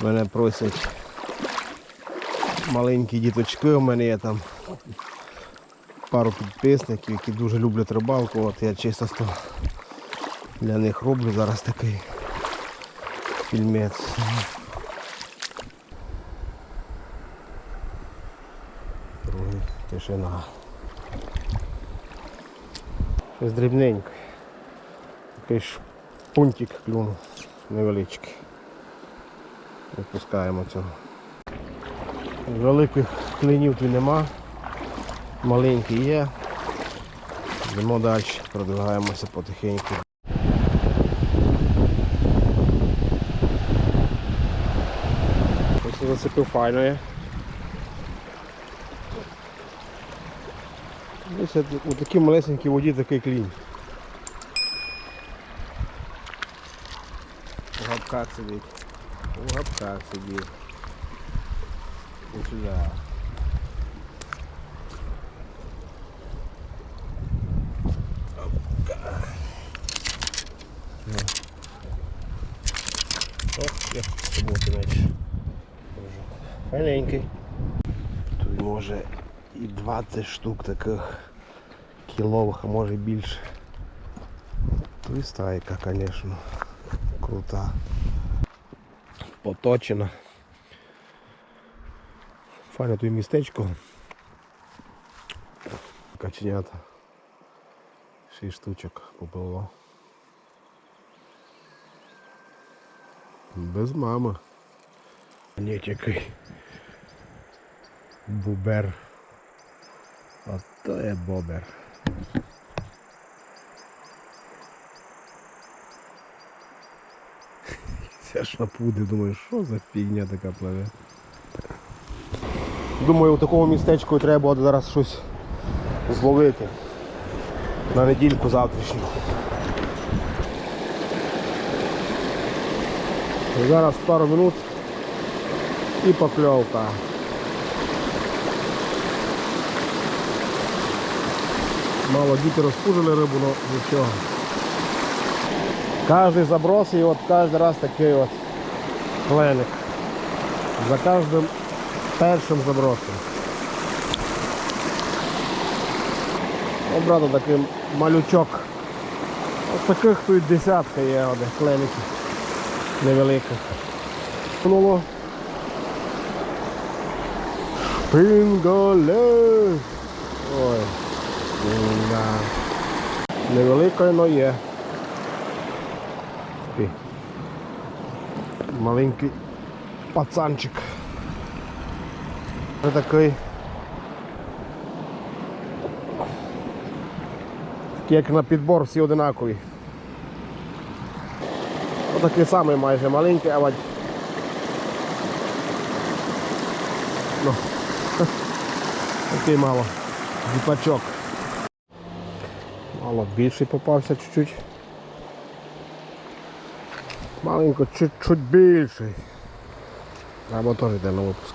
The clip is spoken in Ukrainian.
Мене просять маленькі діточки, у мене є там пару підписників, які дуже люблять рибалку. От я чисто для них роблю зараз такий фільмець. Другий тишина. Щось дрібненьке. Такий шпунтик клюнув невеличкий. Відпускаємо цього. Великих клинів тут нема. Маленькі є. Йдемо далі, продвигаємося потихеньку. Ось зацепив файно. Десь от- у такій малесенькій воді такий клінь. У габках сидить. У габках сидить. Ось сюди. Ох, як роботи менше. Файненький. Тут може і 20 штук таких кілових, а може і більше. Тут і стайка, звісно. Крута. Поточена. Файне тут містечко. Каченята. Шість штучок попало. Без мами. Ні, який. Бубер. А то є бобер. Це шапуди, думаю, що за фігня така пливе. Думаю, у такому містечку треба буде зараз щось зловити. На недільку завтрашню. Зараз пару минут і покльовка. Мало діти розпужили рибу, але нічого. Кожний заброс і от кожен раз такий от кленик. За кожним першим забросом. Обрати такий малючок. Ось таких тут десятка є одних клеників невеликих. Пнуло. Шпингале. Ой. Да. Невелика, але є. Такий маленький пацанчик. Ось такий. Такий, як на підбор, всі одинакові. Ось такий самий майже маленький, а Ну, такий мало. Діпачок. Мало більший попався чуть-чуть. Маленько, чуть-чуть більший. Або теж йде на випуск.